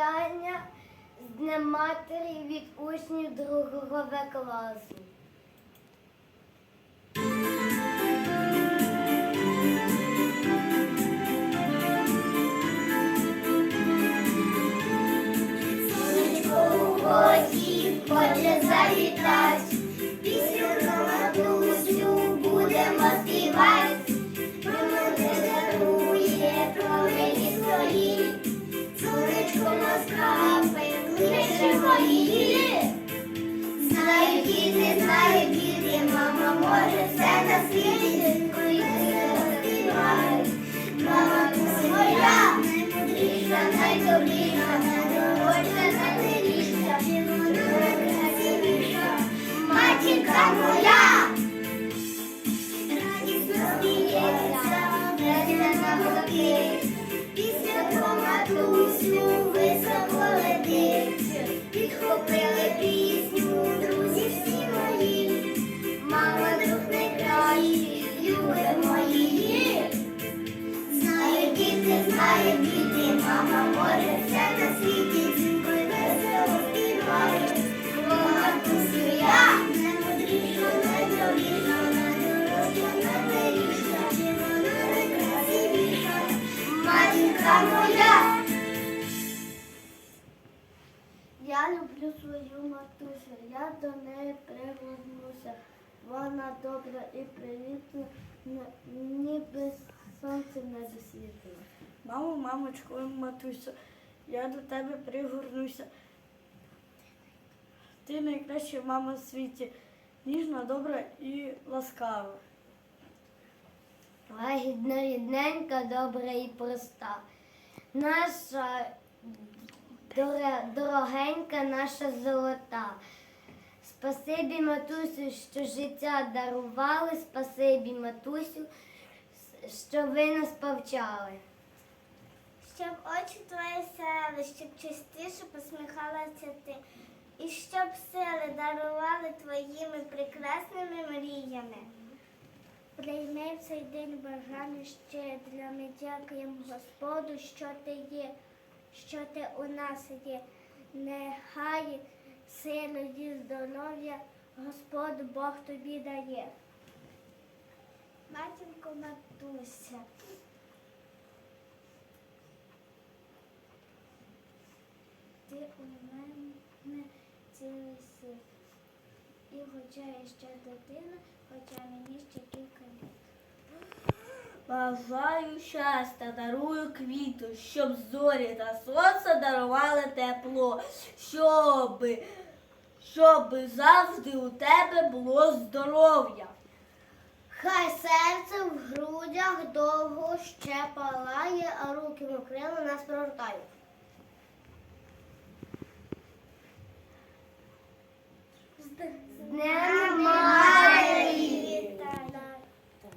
вітання з Днем Матері від учнів другого класу. У воді хоче завітать, лише мої. Знаю діти, знаю діти, мама може на світі, коли ти. Мама моя, наймудріша, найдобріша, найдорожча, наймиліша, найкрасивіша, матінка моя. Свою матусю, я до неї пригорнуся. Вона добра і привітна, ніби сонце не засвітило. Мамо, мамочко, матусю, я до тебе пригорнуся. Ти найкраща мама в світі, ніжна, добра і ласкава. Лагідна, рідненька, добра і проста. Наша дорогенька, наша золота. Спасибі, матусю, що життя дарували, спасибі, матусю, що ви нас повчали. Щоб очі твої сяяли, щоб частіше посміхалася ти, і щоб сили дарували твоїми прекрасними мріями. Прийми в цей день бажання щедро, ми дякуємо Господу, що ти є, що ти у нас є. Нехай сили і здоров'я Господь Бог тобі дає. Матінко Матуся. Ти у мене цілий світ. І хоча я ще дитина, хоча мені. Бажаю щастя, дарую квіту, щоб зорі та сонце дарували тепло, щоб щоб завжди у тебе було здоров'я. Хай серце в грудях довго ще палає, а руки мокрили нас прогортають. Здоров'я.